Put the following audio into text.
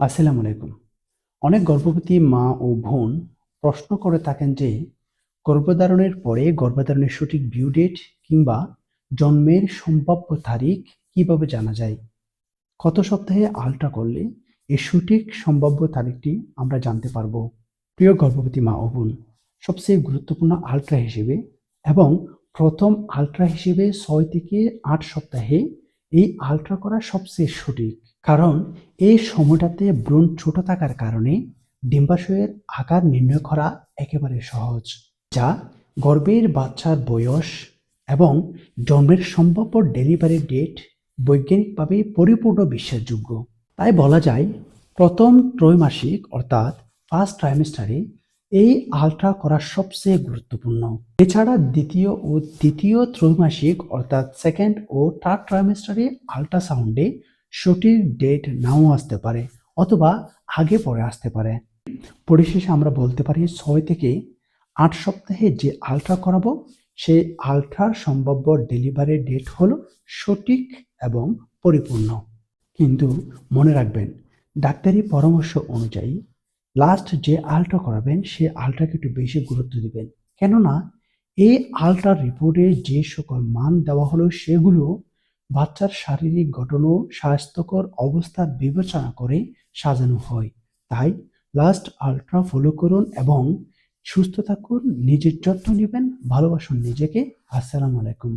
আসসালামু আলাইকুম। অনেক গর্ভবতী মা ও বোন প্রশ্ন করে থাকেন যে, গর্ভধারণের পরে গর্ভধারণের সঠিক ভিউ ডেট কিংবা জন্মের সম্ভাব্য তারিখ কীভাবে জানা যায়? কত সপ্তাহে আলট্রা করলে এই সঠিক সম্ভাব্য তারিখটি আমরা জানতে পারব। প্রিয় গর্ভবতী মা ও বোন, সবচেয়ে গুরুত্বপূর্ণ আলট্রা হিসেবে এবং প্রথম আলট্রা হিসেবে ছয় থেকে আট সপ্তাহে এই আলট্রা করা সবচেয়ে সঠিক। কারণ এই সময়টাতে ভ্রূণ ছোট থাকার কারণে ডিম্বাশয়ের আকার নির্ণয় করা একেবারে সহজ, যা গর্ভের বাচ্চার বয়স এবং জন্মের সম্ভাব্য ডেলিভারি ডেট বৈজ্ঞানিকভাবে পরিপূর্ণ বিশ্বাসযোগ্য। তাই বলা যায়, প্রথম ত্রৈমাসিক অর্থাৎ ফার্স্ট ট্রাইমেস্টারে এই আলট্রা করা সবচেয়ে গুরুত্বপূর্ণ। এছাড়া দ্বিতীয় ও তৃতীয় ত্রৈমাসিক অর্থাৎ সেকেন্ড ও থার্ড ট্রাইমেস্টারে আলট্রাসাউন্ডে সঠিক ডেট নাও আসতে পারে অথবা আগে পরে আসতে পারে। পরিশেষে আমরা বলতে পারি ছয় থেকে আট সপ্তাহে যে আলট্রা করাবো সেই আলট্রার সম্ভাব্য ডেলিভারি ডেট হল সঠিক এবং পরিপূর্ণ। কিন্তু মনে রাখবেন, ডাক্তারি পরামর্শ অনুযায়ী লাস্ট যে আলট্রা করাবেন, সে আলট্রাকে একটু বেশি গুরুত্ব দিবেন। কেননা, এই আলট্রার রিপোর্টে যে সকল মান দেওয়া হলো, সেগুলো বাচ্চার শারীরিক গঠন ও স্বাস্থ্যকর অবস্থা বিবেচনা করে সাজানো হয়। তাই লাস্ট আলট্রা ফলো করুন এবং সুস্থ থাকুন, নিজের যত্ন নেবেন, ভালোবাসুন নিজেকে। আসসালামু আলাইকুম।